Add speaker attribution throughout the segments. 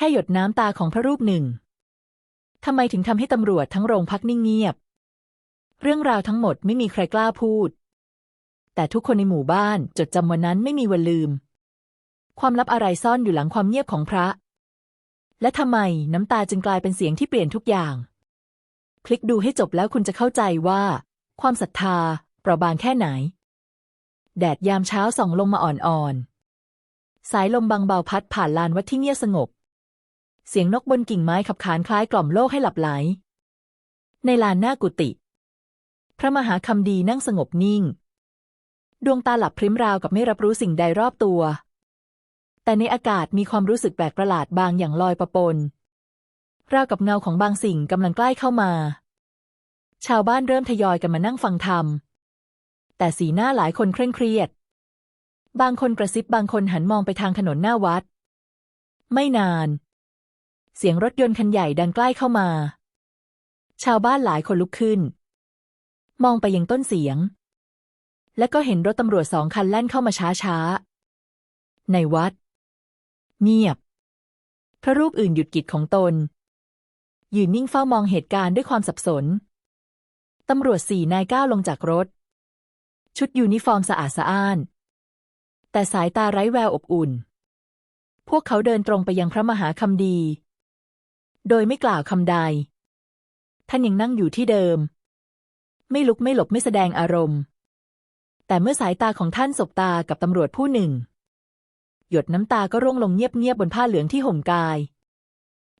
Speaker 1: แค่หยดน้ำตาของพระรูปหนึ่งทำไมถึงทำให้ตำรวจทั้งโรงพักนิ่งเงียบ เรื่องราวทั้งหมดไม่มีใครกล้าพูด แต่ทุกคนในหมู่บ้านจดจำวันนั้นไม่มีวันลืม ความลับอะไรซ่อนอยู่หลังความเงียบของพระ และทำไมน้ำตาจึงกลายเป็นเสียงที่เปลี่ยนทุกอย่าง คลิกดูให้จบแล้วคุณจะเข้าใจว่า ความศรัทธาเปราะบางแค่ไหน แดดยามเช้าส่องลงมาอ่อนๆ สายลมบางเบาพัดผ่านลานวัดที่เงียบสงบ เสียงนกบนกิ่งไม้ขับขานคล้ายกล่อมโลกให้หลับไหล ในลานหน้ากุฏิพระมหาคำดีนั่งสงบนิ่ง ดวงตาหลับพริ้มราวกับไม่รับรู้สิ่งใดรอบตัว แต่ในอากาศมีความรู้สึกแปลกประหลาดบางอย่างลอยประปน ราวกับเงาของบางสิ่งกำลังใกล้เข้ามา ชาวบ้านเริ่มทยอยกันมานั่งฟังธรรม แต่สีหน้าหลายคนเคร่งเครียด บางคนกระซิบบางคนหันมองไปทางถนนหน้าวัด ไม่นาน เสียงรถยนต์คันใหญ่ดังใกล้เข้ามา ชาวบ้านหลายคนลุกขึ้น มองไปยังต้นเสียง และก็เห็นรถตำรวจสองคันแล่นเข้ามาช้าๆ ในวัด เงียบ พระรูปอื่นหยุดกิจของตน ยืนนิ่งเฝ้ามองเหตุการณ์ด้วยความสับสน ตำรวจสี่นายก้าวลงจากรถ ชุดยูนิฟอร์มสะอาดสะอ้าน แต่สายตาไร้แววอบอุ่น พวกเขาเดินตรงไปยังพระมหาคำดี โดยไม่กล่าวคำใด ท่านยังนั่งอยู่ที่เดิม ไม่ลุกไม่หลบไม่แสดงอารมณ์ แต่เมื่อสายตาของท่านสบตากับตำรวจผู้หนึ่ง หยดน้ำตาก็ร่วงลงเงียบๆบนผ้าเหลืองที่ห่มกาย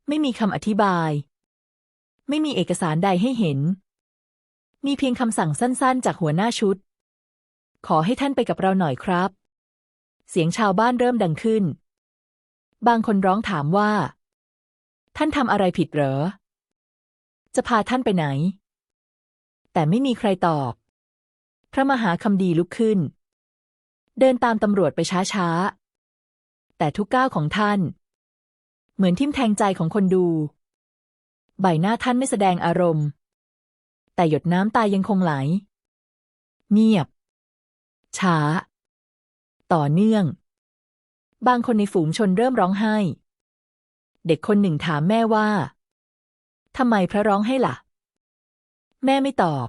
Speaker 1: ไม่มีคำอธิบาย ไม่มีเอกสารใดให้เห็น มีเพียงคำสั่งสั้นๆ จากหัวหน้าชุด ขอให้ท่านไปกับเราหน่อยครับ เสียงชาวบ้านเริ่มดังขึ้น บางคนร้องถามว่า ท่านทำอะไรผิดเหรอ จะพาท่านไปไหน แต่ไม่มีใครตอบ พระมหาคำดีลุกขึ้น เดินตามตำรวจไปช้าๆ แต่ทุกก้าวของท่าน เหมือนทิ่มแทงใจของคนดู ใบหน้าท่านไม่แสดงอารมณ์ แต่หยดน้ำตายังคงไหล เงียบ ช้า ต่อเนื่อง บางคนในฝูงชนเริ่มร้องไห้ เด็กคนหนึ่งถามแม่ว่าทำไมพระร้องให้ล่ะ แม่ไม่ตอบ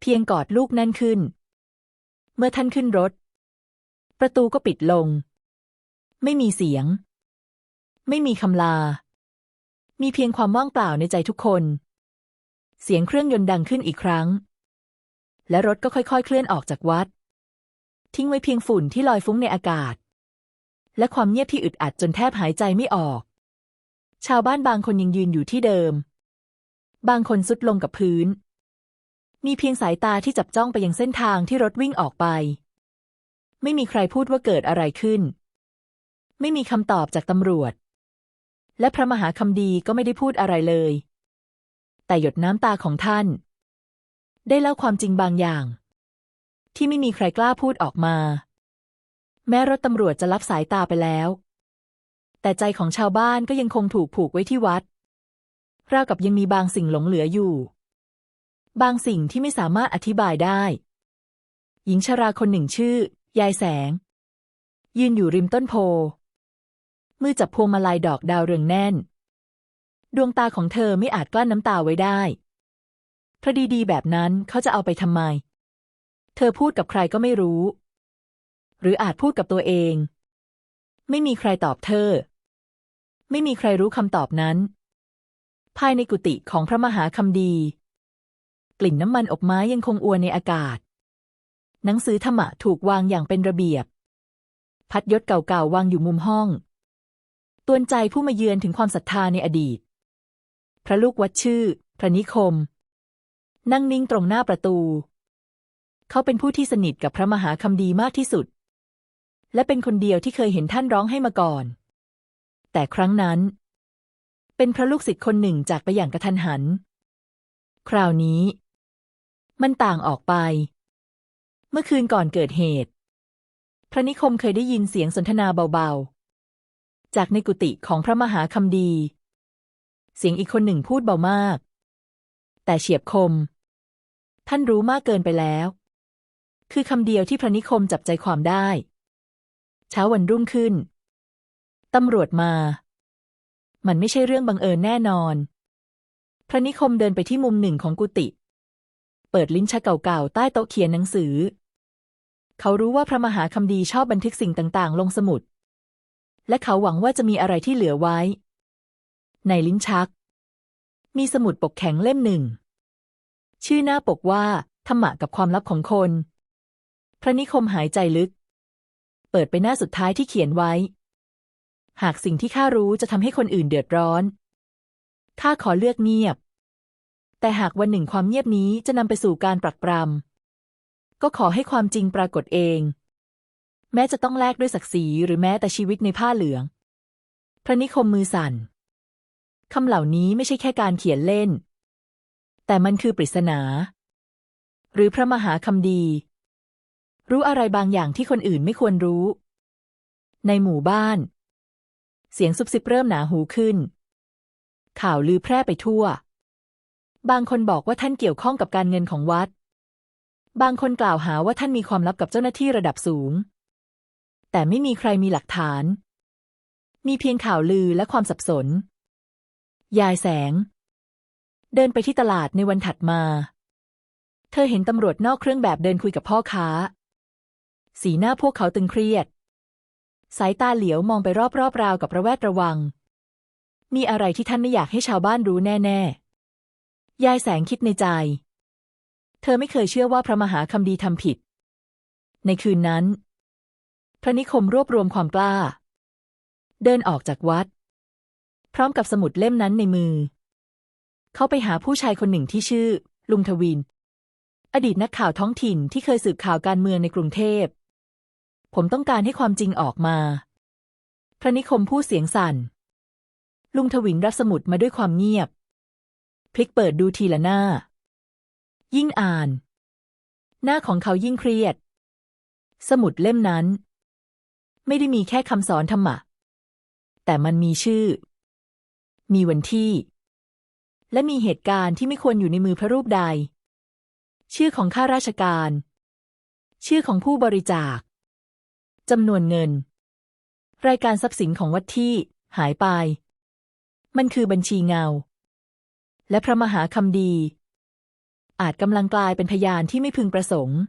Speaker 1: เพียงกอดลูกแน่นขึ้น เมื่อท่านขึ้นรถ ประตูก็ปิดลง ไม่มีเสียง ไม่มีคำลา มีเพียงความว่างเปล่าในใจทุกคน เสียงเครื่องยนต์ดังขึ้นอีกครั้ง และรถก็ค่อยๆ เคลื่อนออกจากวัด ทิ้งไว้เพียงฝุ่นที่ลอยฟุ้งในอากาศ และความเงียบที่อึดอัดจนแทบหายใจไม่ออก ชาวบ้านบางคนยังยืนอยู่ที่เดิม บางคนสุดลงกับพื้น มีเพียงสายตาที่จับจ้องไปยังเส้นทางที่รถวิ่งออกไป ไม่มีใครพูดว่าเกิดอะไรขึ้น ไม่มีคำตอบจากตำรวจ และพระมหาคำดีก็ไม่ได้พูดอะไรเลย แต่หยดน้ำตาของท่าน ได้เล่าความจริงบางอย่าง ที่ไม่มีใครกล้าพูดออกมา แม้รถตำรวจจะรับสายตาไปแล้ว แต่ใจของชาวบ้านก็ยังคงถูกผูกไว้ที่วัดราวกับยังมีบางสิ่งหลงเหลืออยู่ บางสิ่งที่ไม่สามารถอธิบายได้ หญิงชราคนหนึ่งชื่อ ยายแสง ยืนอยู่ริมต้นโพ มือจับพวงมาลัยดอกดาวเรืองแน่น ดวงตาของเธอไม่อาจกลั้นน้ำตาไว้ได้พระดีๆแบบนั้นเขาจะเอาไปทำไม เธอพูดกับใครก็ไม่รู้ หรืออาจพูดกับตัวเอง ไม่มีใครตอบเธอ ไม่มีใครรู้คำตอบนั้น ภายในกุฏิของพระมหาคำดี กลิ่นน้ำมันอบไม้ยังคงอวนในอากาศ หนังสือธรรมะถูกวางอย่างเป็นระเบียบ พัดยศเก่าๆวางอยู่มุมห้อง ตวนใจผู้มาเยือนถึงความศรัทธาในอดีต พระลูกวัดชื่อ พระนิคม นั่งนิ่งตรงหน้าประตู เขาเป็นผู้ที่สนิทกับพระมหาคำดีมากที่สุด และเป็นคนเดียวที่เคยเห็นท่านร้องให้มาก่อน แต่ครั้งนั้น เป็นพระลูกศิษย์คนหนึ่งจากไปอย่างกระทันหัน คราวนี้ มันต่างออกไป เมื่อคืนก่อนเกิดเหตุ พระนิคมเคยได้ยินเสียงสนทนาเบาๆ จากในกุฏิของพระมหาคำดี เสียงอีกคนหนึ่งพูดเบามาก แต่เฉียบคม ท่านรู้มากเกินไปแล้ว คือคำเดียวที่พระนิคมจับใจความได้ เช้าวันรุ่งขึ้น ตำรวจมา มันไม่ใช่เรื่องบังเอิญแน่นอน พระนิคมเดินไปที่มุมหนึ่งของกุฏิ เปิดลิ้นชักเก่าๆ ใต้โต๊ะเขียนหนังสือ เขารู้ว่าพระมหาคำดีชอบบันทึกสิ่งต่างๆ ลงสมุด และเขาหวังว่าจะมีอะไรที่เหลือไว้ ในลิ้นชัก มีสมุดปกแข็งเล่มหนึ่ง ชื่อหน้าปกว่าธรรมะกับความลับของคน พระนิคมหายใจลึก เปิดไปหน้าสุดท้ายที่เขียนไว้ หากสิ่งที่ข้ารู้จะทำให้คนอื่นเดือดร้อน ข้าขอเลือกเงียบ แต่หากวันหนึ่งความเงียบนี้จะนำไปสู่การปรักปรำก็ขอให้ความจริงปรากฏเอง แม้จะต้องแลกด้วยศักดิ์ศรีหรือแม้แต่ชีวิตในผ้าเหลือง พระนิคมมือสั่นคำเหล่านี้ไม่ใช่แค่การเขียนเล่น แต่มันคือปริศนา หรือพระมหาคำดี รู้อะไรบางอย่างที่คนอื่นไม่ควรรู้ ในหมู่บ้าน เสียงซุบซิบเริ่มหนาหูขึ้น ข่าวลือแพร่ไปทั่ว บางคนบอกว่าท่านเกี่ยวข้องกับการเงินของวัด บางคนกล่าวหาว่าท่านมีความลับกับเจ้าหน้าที่ระดับสูง แต่ไม่มีใครมีหลักฐาน มีเพียงข่าวลือและความสับสน ยายแสง เดินไปที่ตลาดในวันถัดมา เธอเห็นตำรวจนอกเครื่องแบบเดินคุยกับพ่อค้า สีหน้าพวกเขาตึงเครียด สายตาเหลียวมองไปรอบๆราวกับระแวดระวัง มีอะไรที่ท่านไม่อยากให้ชาวบ้านรู้แน่ๆ ยายแสงคิดในใจ เธอไม่เคยเชื่อว่าพระมหาคำดีทำผิด ในคืนนั้น พระนิคมรวบรวมความกล้า เดินออกจากวัด พร้อมกับสมุดเล่มนั้นในมือ เขาไปหาผู้ชายคนหนึ่งที่ชื่อ ลุงทวิน อดีตนักข่าวท้องถิ่นที่เคยสืบข่าวการเมืองในกรุงเทพ ผมต้องการให้ความจริงออกมา พระนิคมพูดเสียงสั่น ลุงทวินรับสมุดมาด้วยความเงียบ พลิกเปิดดูทีละหน้า ยิ่งอ่าน หน้าของเขายิ่งเครียด สมุดเล่มนั้น ไม่ได้มีแค่คำสอนธรรมะ แต่มันมีชื่อ มีวันที่ และมีเหตุการณ์ที่ไม่ควรอยู่ในมือพระรูปใด ชื่อของข้าราชการ ชื่อของผู้บริจาค จำนวนเงิน รายการทรัพย์สินของวัดที่หายไป มันคือบัญชีเงา และพระมหาคำดี อาจกำลังกลายเป็นพยานที่ไม่พึงประสงค์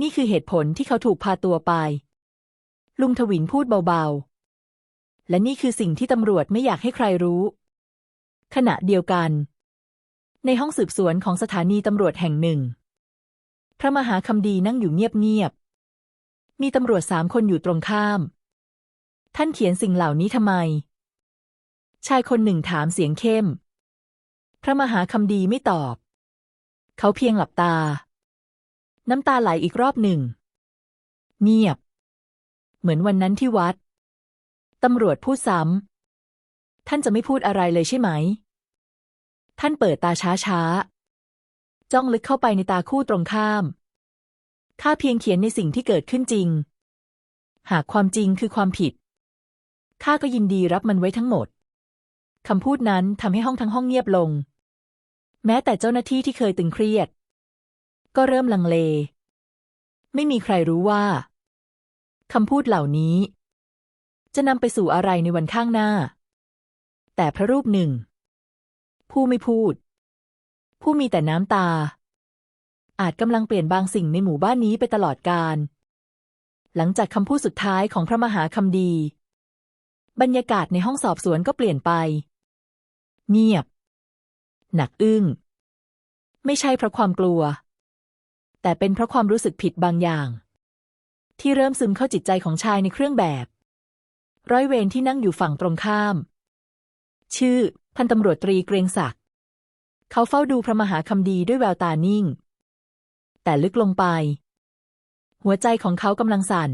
Speaker 1: นี่คือเหตุผลที่เขาถูกพาตัวไป ลุงทวินพูดเบาๆ และนี่คือสิ่งที่ตำรวจไม่อยากให้ใครรู้ ขณะเดียวกัน ในห้องสืบสวนของสถานีตำรวจแห่งหนึ่ง พระมหาคำดีนั่งอยู่เงียบๆ มีตำรวจสามคนอยู่ตรงข้าม ท่านเขียนสิ่งเหล่านี้ทำไม ชายคนหนึ่งถามเสียงเข้ม พระมหาคำดีไม่ตอบ เขาเพียงหลับตา น้ำตาไหลอีกรอบหนึ่ง เงียบ เหมือนวันนั้นที่วัด ตำรวจพูดซ้ำ ท่านจะไม่พูดอะไรเลยใช่ไหม ท่านเปิดตาช้าๆ จ้องลึกเข้าไปในตาคู่ตรงข้าม ข้าเพียงเขียนในสิ่งที่เกิดขึ้นจริง หากความจริงคือความผิด ข้าก็ยินดีรับมันไว้ทั้งหมด คำพูดนั้นทำให้ห้องทั้งห้องเงียบลง แม้แต่เจ้าหน้าที่ที่เคยตึงเครียด ก็เริ่มลังเล ไม่มีใครรู้ว่าคำพูดเหล่านี้ จะนำไปสู่อะไรในวันข้างหน้า แต่พระรูปหนึ่ง ผู้ไม่พูด ผู้มีแต่น้ำตา อาจกำลังเปลี่ยนบางสิ่งในหมู่บ้านนี้ไปตลอดกาลหลังจากคำพูดสุดท้ายของพระมหาคำดี บรรยากาศในห้องสอบสวนก็เปลี่ยนไป เงียบ หนักอึ้ง ไม่ใช่เพราะความกลัว แต่เป็นเพราะความรู้สึกผิดบางอย่าง ที่เริ่มซึมเข้าจิตใจของชายในเครื่องแบบ ร้อยเวรที่นั่งอยู่ฝั่งตรงข้าม ชื่อ พันตำรวจตรีเกรงศักดิ์เขาเฝ้าดูพระมหาคำดีด้วยแววตานิ่ง แต่ลึกลงไป หัวใจของเขากำลังสั่น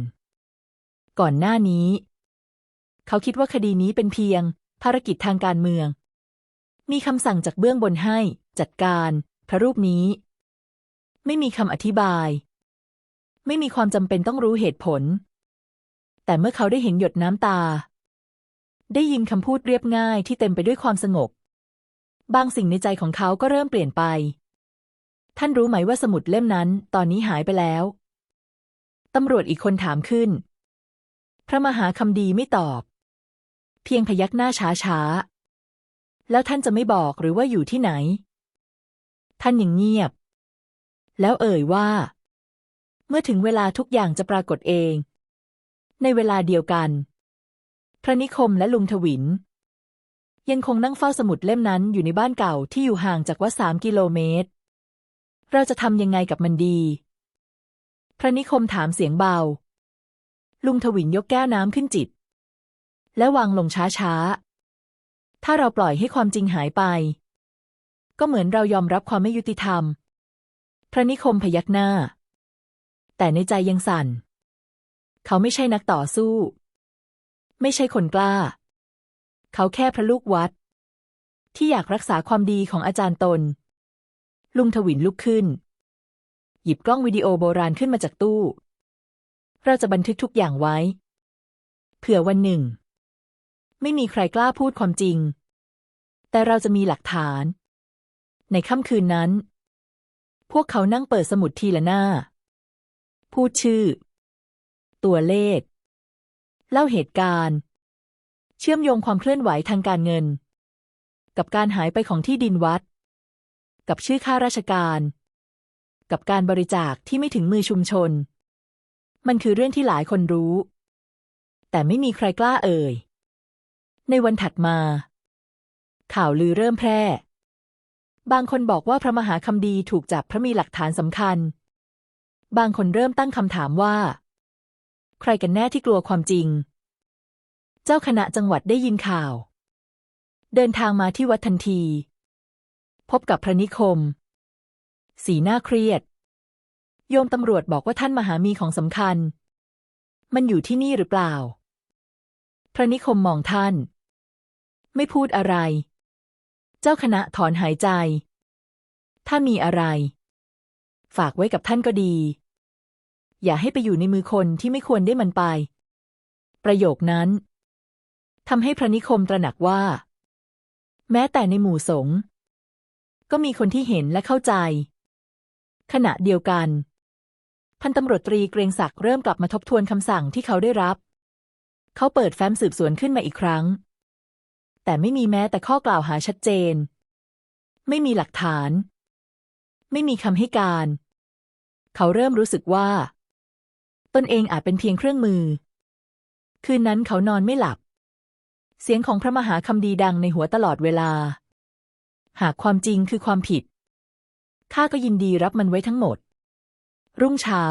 Speaker 1: ก่อนหน้านี้ เขาคิดว่าคดีนี้เป็นเพียง ภารกิจทางการเมือง มีคำสั่งจากเบื้องบนให้ จัดการ พระรูปนี้ ไม่มีคำอธิบาย ไม่มีความจำเป็นต้องรู้เหตุผล แต่เมื่อเขาได้เห็นหยดน้ำตา ได้ยินคำพูดเรียบง่ายที่เต็มไปด้วยความสงบบางสิ่งในใจของเขาก็เริ่มเปลี่ยนไป ท่านรู้ไหมว่าสมุดเล่มนั้น ตอนนี้หายไปแล้ว ตำรวจอีกคนถามขึ้น พระมหาคำดีไม่ตอบ เพียงพยักหน้าช้าๆแล้วท่านจะไม่บอกหรือว่าอยู่ที่ไหน ท่านยังเงียบ แล้วเอ่ยว่า เมื่อถึงเวลาทุกอย่างจะปรากฏเอง ในเวลาเดียวกัน พระนิคมและลุงทวินยังคงนั่งเฝ้าสมุดเล่มนั้นอยู่ในบ้านเก่าที่อยู่ห่างจากวัดสามกิโลเมตร เราจะทำยังไงกับมันดี พระนิคมถามเสียงเบา ลุงทวินยกแก้วน้ำขึ้นจิตและวางลงช้าๆ ถ้าเราปล่อยให้ความจริงหายไป ก็เหมือนเรายอมรับความไม่ยุติธรรม พระนิคมพยักหน้า แต่ในใจยังสั่น เขาไม่ใช่นักต่อสู้ ไม่ใช่คนกล้า เขาแค่พระลูกวัด ที่อยากรักษาความดีของอาจารย์ตน ลุงทวินลุกขึ้น หยิบกล้องวิดีโอโบราณขึ้นมาจากตู้ เราจะบันทึกทุกอย่างไว้ เผื่อวันหนึ่ง ไม่มีใครกล้าพูดความจริง แต่เราจะมีหลักฐาน ในค่ำคืนนั้น พวกเขานั่งเปิดสมุดทีละหน้า พูดชื่อ ตัวเลข เล่าเหตุการณ์ เชื่อมโยงความเคลื่อนไหวทางการเงิน กับการหายไปของที่ดินวัด กับชื่อข้าราชการ กับการบริจาคที่ไม่ถึงมือชุมชน มันคือเรื่องที่หลายคนรู้ แต่ไม่มีใครกล้าเอ่ย ในวันถัดมา ข่าวลือเริ่มแพร่ บางคนบอกว่าพระมหาคำดีถูกจับเพราะมีหลักฐานสำคัญ บางคนเริ่มตั้งคำถามว่า ใครกันแน่ที่กลัวความจริง เจ้าคณะจังหวัดได้ยินข่าวเดินทางมาที่วัดทันที พบกับพระนิคม สีหน้าเครียด โยมตำรวจบอกว่าท่านมหามีของสำคัญ มันอยู่ที่นี่หรือเปล่า พระนิคมมองท่าน ไม่พูดอะไร เจ้าคณะถอนหายใจ ถ้ามีอะไร ฝากไว้กับท่านก็ดี อย่าให้ไปอยู่ในมือคนที่ไม่ควรได้มันไป ประโยคนั้นทำให้พระนิคมตระหนักว่า แม้แต่ในหมู่สงฆ์ ก็มีคนที่เห็นและเข้าใจ ขณะเดียวกัน พันตำรวจตรีเกรงศักดิ์เริ่มกลับมาทบทวนคำสั่งที่เขาได้รับ เขาเปิดแฟ้มสืบสวนขึ้นมาอีกครั้ง แต่ไม่มีแม้แต่ข้อกล่าวหาชัดเจน ไม่มีหลักฐาน ไม่มีคำให้การ เขาเริ่มรู้สึกว่า ตนเองอาจเป็นเพียงเครื่องมือ คืนนั้นเขานอนไม่หลับเสียงของพระมหาคำดีดังในหัวตลอดเวลา หากความจริงคือความผิด ข้าก็ยินดีรับมันไว้ทั้งหมด รุ่งเช้า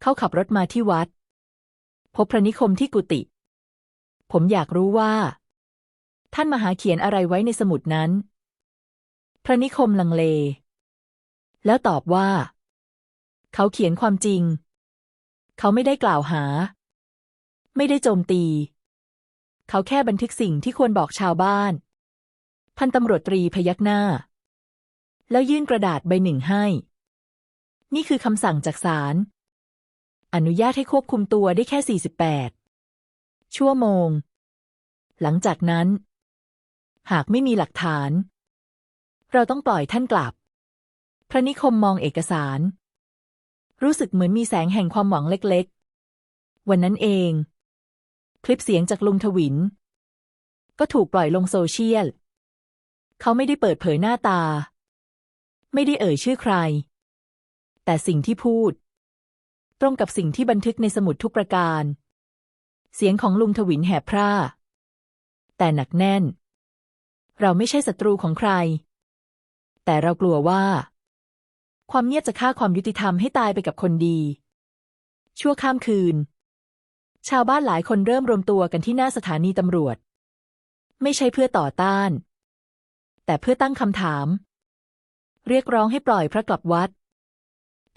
Speaker 1: เขาขับรถมาที่วัด พบพระนิคมที่กุฏิผมอยากรู้ว่า ท่านมหาเขียนอะไรไว้ในสมุดนั้น พระนิคมลังเล แล้วตอบว่า เขาเขียนความจริง เขาไม่ได้กล่าวหา ไม่ได้โจมตี เขาแค่บันทึกสิ่งที่ควรบอกชาวบ้าน พันตำรวจตรีพยักหน้า แล้วยื่นกระดาษใบหนึ่งให้ นี่คือคำสั่งจากศาลอนุญาตให้ควบคุมตัวได้แค่ 48 ชั่วโมง หลังจากนั้น หากไม่มีหลักฐาน เราต้องปล่อยท่านกลับ พระนิคมมองเอกสาร รู้สึกเหมือนมีแสงแห่งความหวังเล็กๆ วันนั้นเอง คลิปเสียงจากลุงทวิน ก็ถูกปล่อยลงโซเชียล เขาไม่ได้เปิดเผยหน้าตา ไม่ได้เอ่ยชื่อใคร แต่สิ่งที่พูด ตรงกับสิ่งที่บันทึกในสมุดทุกประการ เสียงของลุงทวินแหบพร่า แต่หนักแน่น เราไม่ใช่ศัตรูของใคร แต่เรากลัวว่า ความเงียบจะฆ่าความยุติธรรมให้ตายไปกับคนดี ชั่วข้ามคืน ชาวบ้านหลายคนเริ่มรวมตัวกันที่หน้าสถานีตำรวจ ไม่ใช่เพื่อต่อต้าน แต่เพื่อตั้งคำถาม เรียกร้องให้ปล่อยพระกลับวัด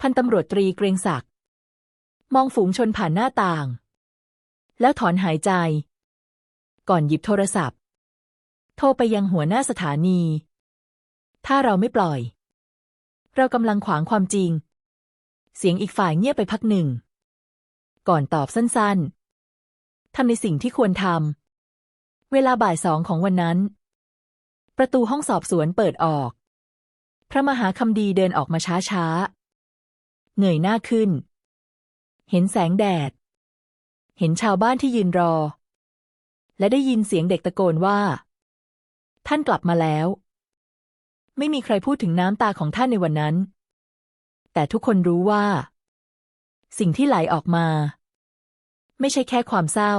Speaker 1: พันตำรวจตรีเกรงศักดิ์มองฝูงชนผ่านหน้าต่าง แล้วถอนหายใจ ก่อนหยิบโทรศัพท์ โทรไปยังหัวหน้าสถานี ถ้าเราไม่ปล่อย เรากำลังขวางความจริง เสียงอีกฝ่ายเงียบไปพักหนึ่ง ก่อนตอบสั้นๆทำในสิ่งที่ควรทำ เวลาบ่ายสองของวันนั้น ประตูห้องสอบสวนเปิดออก พระมหาคำดีเดินออกมาช้าๆเงยหน้าขึ้น เห็นแสงแดด เห็นชาวบ้านที่ยืนรอ และได้ยินเสียงเด็กตะโกนว่า ท่านกลับมาแล้ว ไม่มีใครพูดถึงน้ำตาของท่านในวันนั้น แต่ทุกคนรู้ว่า สิ่งที่ไหลออกมา ไม่ใช่แค่ความเศร้า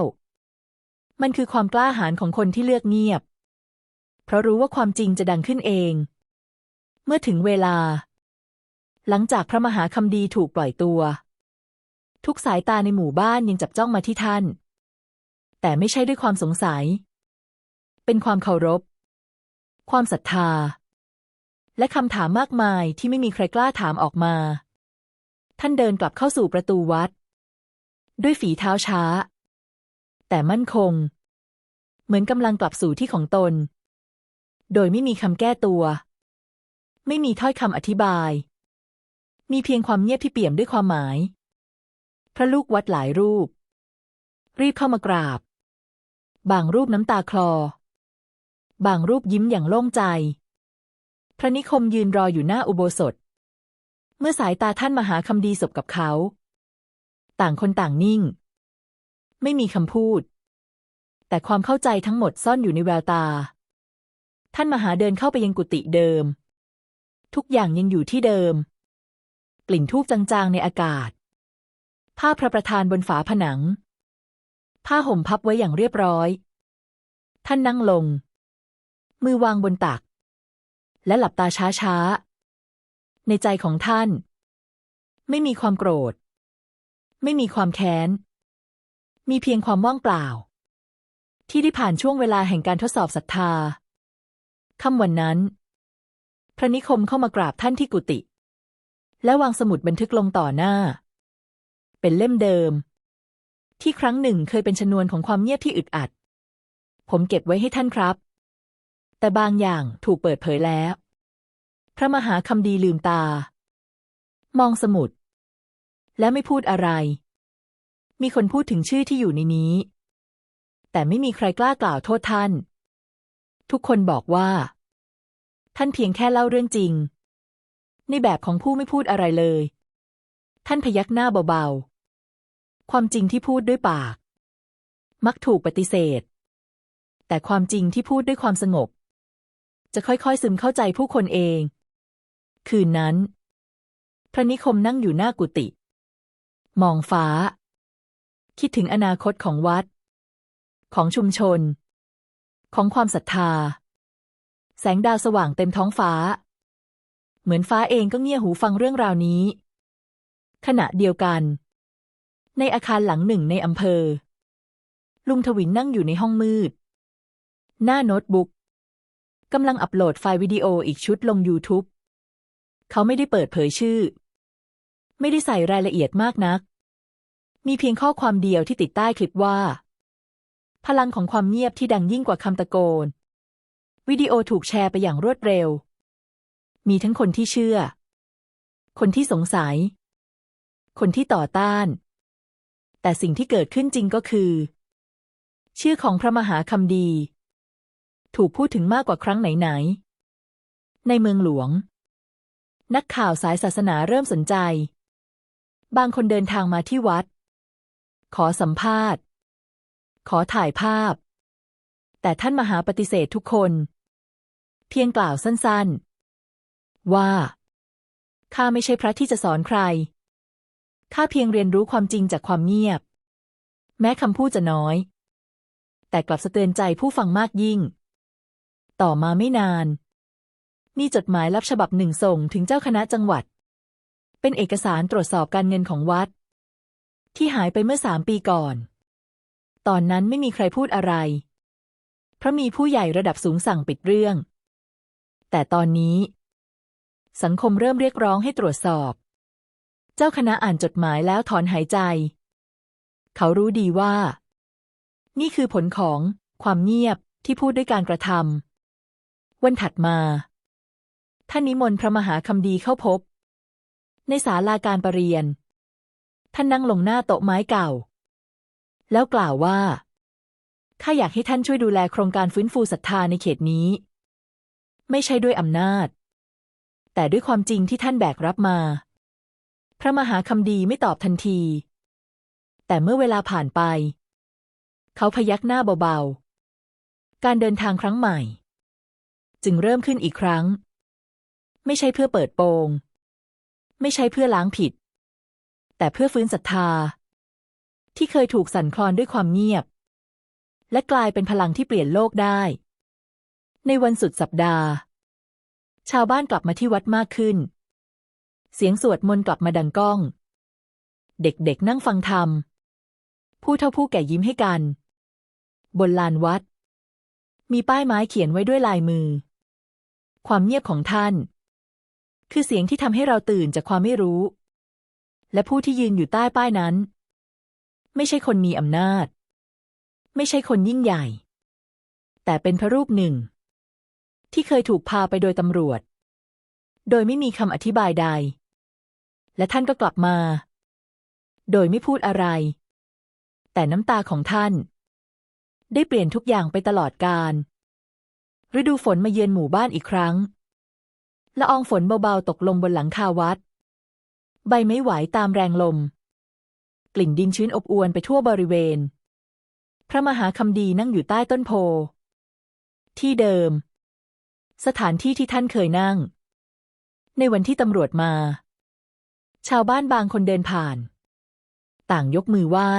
Speaker 1: มันคือความกล้าหาญของคนที่เลือกเงียบ เพราะรู้ว่าความจริงจะดังขึ้นเอง เมื่อถึงเวลา หลังจากพระมหาคำดีถูกปล่อยตัว ทุกสายตาในหมู่บ้านยังจับจ้องมาที่ท่าน แต่ไม่ใช่ด้วยความสงสัย เป็นความเคารพ ความศรัทธา และคำถามมากมายที่ไม่มีใครกล้าถามออกมา ท่านเดินกลับเข้าสู่ประตูวัด ด้วยฝีเท้าช้า แต่มั่นคง เหมือนกำลังกลับสู่ที่ของตน โดยไม่มีคำแก้ตัว ไม่มีถ้อยคำอธิบาย มีเพียงความเงียบที่เปี่ยมด้วยความหมาย พระลูกวัดหลายรูป รีบเข้ามากราบ บางรูปน้ำตาคลอ บางรูปยิ้มอย่างโล่งใจ พระนิคมยืนรออยู่หน้าอุโบสถ เมื่อสายตาท่านมาหาคำดีสบกับเขา ต่างคนต่างนิ่ง ไม่มีคำพูด แต่ความเข้าใจทั้งหมดซ่อนอยู่ในแววตา ท่านมหาเดินเข้าไปยังกุฏิเดิม ทุกอย่างยังอยู่ที่เดิม กลิ่นทูบจางๆในอากาศ ผ้าพระประธานบนฝาผนัง ผ้าห่มพับไว้อย่างเรียบร้อย ท่านนั่งลง มือวางบนตัก และหลับตาช้าๆ ในใจของท่าน ไม่มีความโกรธ ไม่มีความแค้น มีเพียงความว่างเปล่า ที่ได้ผ่านช่วงเวลาแห่งการทดสอบศรัทธา ค่ำวันนั้น พระนิคมเข้ามากราบท่านที่กุฏิและวางสมุดบันทึกลงต่อหน้า เป็นเล่มเดิม ที่ครั้งหนึ่งเคยเป็นชนวนของความเงียบที่อึดอัด ผมเก็บไว้ให้ท่านครับ แต่บางอย่างถูกเปิดเผยแล้ว พระมหาคำดีลืมตา มองสมุด และไม่พูดอะไร มีคนพูดถึงชื่อที่อยู่ในนี้ แต่ไม่มีใครกล้ากล่าวโทษท่าน ทุกคนบอกว่า ท่านเพียงแค่เล่าเรื่องจริง ในแบบของผู้ไม่พูดอะไรเลย ท่านพยักหน้าเบาๆ ความจริงที่พูดด้วยปาก มักถูกปฏิเสธ แต่ความจริงที่พูดด้วยความสงบ จะค่อยๆซึมเข้าใจผู้คนเอง คืนนั้น พระนิคมนั่งอยู่หน้ากุฏิมองฟ้า คิดถึงอนาคตของวัด ของชุมชน ของความศรัทธา แสงดาวสว่างเต็มท้องฟ้า เหมือนฟ้าเองก็เงี่ยหูฟังเรื่องราวนี้ ขณะเดียวกัน ในอาคารหลังหนึ่งในอำเภอ ลุงทวินนั่งอยู่ในห้องมืด หน้าโน้ตบุ๊กกำลังอัปโหลดไฟล์วิดีโออีกชุดลง YouTube เขาไม่ได้เปิดเผยชื่อ ไม่ได้ใส่รายละเอียดมากนัก มีเพียงข้อความเดียวที่ติดใต้คลิปว่า พลังของความเงียบที่ดังยิ่งกว่าคำตะโกน วิดีโอถูกแชร์ไปอย่างรวดเร็ว มีทั้งคนที่เชื่อ คนที่สงสัย คนที่ต่อต้าน แต่สิ่งที่เกิดขึ้นจริงก็คือ ชื่อของพระมหาคำดี ถูกพูดถึงมากกว่าครั้งไหนๆ ในเมืองหลวง นักข่าวสายศาสนาเริ่มสนใจ บางคนเดินทางมาที่วัด ขอสัมภาษณ์ ขอถ่ายภาพ แต่ท่านมหาปฏิเสธทุกคน เพียงกล่าวสั้นๆ ว่า ข้าไม่ใช่พระที่จะสอนใคร ข้าเพียงเรียนรู้ความจริงจากความเงียบ แม้คำพูดจะน้อย แต่กลับสะเตือนใจผู้ฟังมากยิ่ง ต่อมาไม่นาน มีจดหมายลับฉบับหนึ่งส่งถึงเจ้าคณะจังหวัด เป็นเอกสารตรวจสอบการเงินของวัด ที่หายไปเมื่อสามปีก่อน ตอนนั้นไม่มีใครพูดอะไร เพราะมีผู้ใหญ่ระดับสูงสั่งปิดเรื่อง แต่ตอนนี้ สังคมเริ่มเรียกร้องให้ตรวจสอบ เจ้าคณะอ่านจดหมายแล้วถอนหายใจ เขารู้ดีว่า นี่คือผลของความเงียบที่พูดด้วยการกระทำวันถัดมา ท่านนิมนต์พระมหาคำดีเข้าพบ ในศาลาการประเรียน ท่านนั่งลงหน้าโต๊ะไม้เก่า แล้วกล่าวว่าข้าอยากให้ท่านช่วยดูแลโครงการฟื้นฟูศรัทธาในเขตนี้ ไม่ใช่ด้วยอำนาจ แต่ด้วยความจริงที่ท่านแบกรับมา พระมหาคำดีไม่ตอบทันที แต่เมื่อเวลาผ่านไป เขาพยักหน้าเบาๆ การเดินทางครั้งใหม่ จึงเริ่มขึ้นอีกครั้ง ไม่ใช่เพื่อเปิดโปง ไม่ใช่เพื่อล้างผิด แต่เพื่อฟื้นศรัทธา ที่เคยถูกสั่นคลอนด้วยความเงียบ และกลายเป็นพลังที่เปลี่ยนโลกได้ ในวันสุดสัปดาห์ ชาวบ้านกลับมาที่วัดมากขึ้น เสียงสวดมนต์กลับมาดังก้อง เด็กๆนั่งฟังธรรม ผู้เฒ่าผู้แก่ยิ้มให้กัน บนลานวัด มีป้ายไม้เขียนไว้ด้วยลายมือ ความเงียบของท่าน คือเสียงที่ทำให้เราตื่นจากความไม่รู้และผู้ที่ยืนอยู่ใต้ป้ายนั้น ไม่ใช่คนมีอำนาจ ไม่ใช่คนยิ่งใหญ่ แต่เป็นพระรูปหนึ่ง ที่เคยถูกพาไปโดยตำรวจ โดยไม่มีคำอธิบายใด และท่านก็กลับมา โดยไม่พูดอะไร แต่น้ำตาของท่าน ได้เปลี่ยนทุกอย่างไปตลอดกาลฤดูฝนมาเยือนหมู่บ้านอีกครั้งละอองฝนเบาๆตกลงบนหลังคาวัด ใบไม้ไหวตามแรงลม กลิ่นดินชื้นอบอวนไปทั่วบริเวณ พระมหาคำดีนั่งอยู่ใต้ต้นโพ ที่เดิม สถานที่ที่ท่านเคยนั่ง ในวันที่ตำรวจมา ชาวบ้านบางคนเดินผ่าน ต่างยกมือไหว้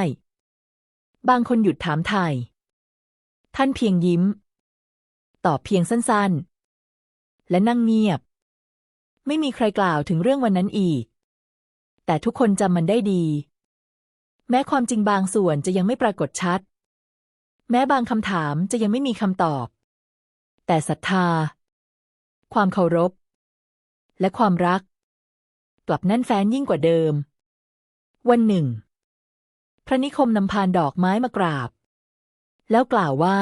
Speaker 1: บางคนหยุดถามไทย ท่านเพียงยิ้ม ตอบเพียงสั้นๆ และนั่งเงียบ ไม่มีใครกล่าวถึงเรื่องวันนั้นอีกแต่ทุกคนจำมันได้ดี แม้ความจริงบางส่วนจะยังไม่ปรากฏชัด แม้บางคำถามจะยังไม่มีคำตอบ แต่ศรัทธา ความเคารพ และความรัก กลับแน่นแฟ้นยิ่งกว่าเดิม วันหนึ่ง พระนิคมนำพานดอกไม้มากราบ แล้วกล่าวว่า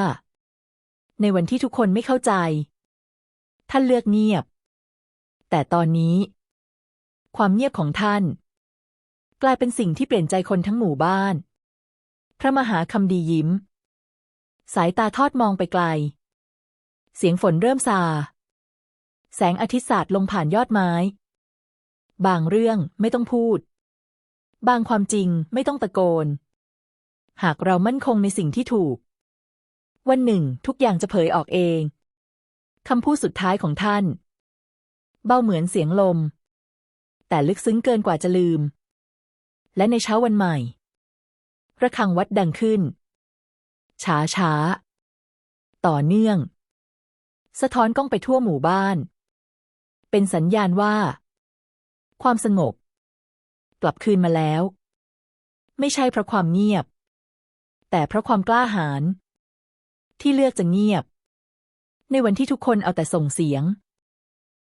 Speaker 1: ในวันที่ทุกคนไม่เข้าใจ ท่านเลือกเงียบ แต่ตอนนี้ ความเงียบของท่าน กลายเป็นสิ่งที่เปลี่ยนใจคนทั้งหมู่บ้าน พระมหาคำดียิ้ม สายตาทอดมองไปไกล เสียงฝนเริ่มซา แสงอาทิตย์สาดลงผ่านยอดไม้ บางเรื่องไม่ต้องพูด บางความจริงไม่ต้องตะโกน หากเรามั่นคงในสิ่งที่ถูก วันหนึ่งทุกอย่างจะเผยออกเอง คำพูดสุดท้ายของท่าน เบาเหมือนเสียงลม แต่ลึกซึ้งเกินกว่าจะลืม และในเช้าวันใหม่ ระฆังวัดดังขึ้น ช้าช้า ต่อเนื่อง สะท้อนกล้องไปทั่วหมู่บ้าน เป็นสัญญาณว่า ความสงบ กลับคืนมาแล้ว ไม่ใช่เพราะความเงียบ แต่เพราะความกล้าหาญที่เลือกจะเงียบ ในวันที่ทุกคนเอาแต่ส่งเสียง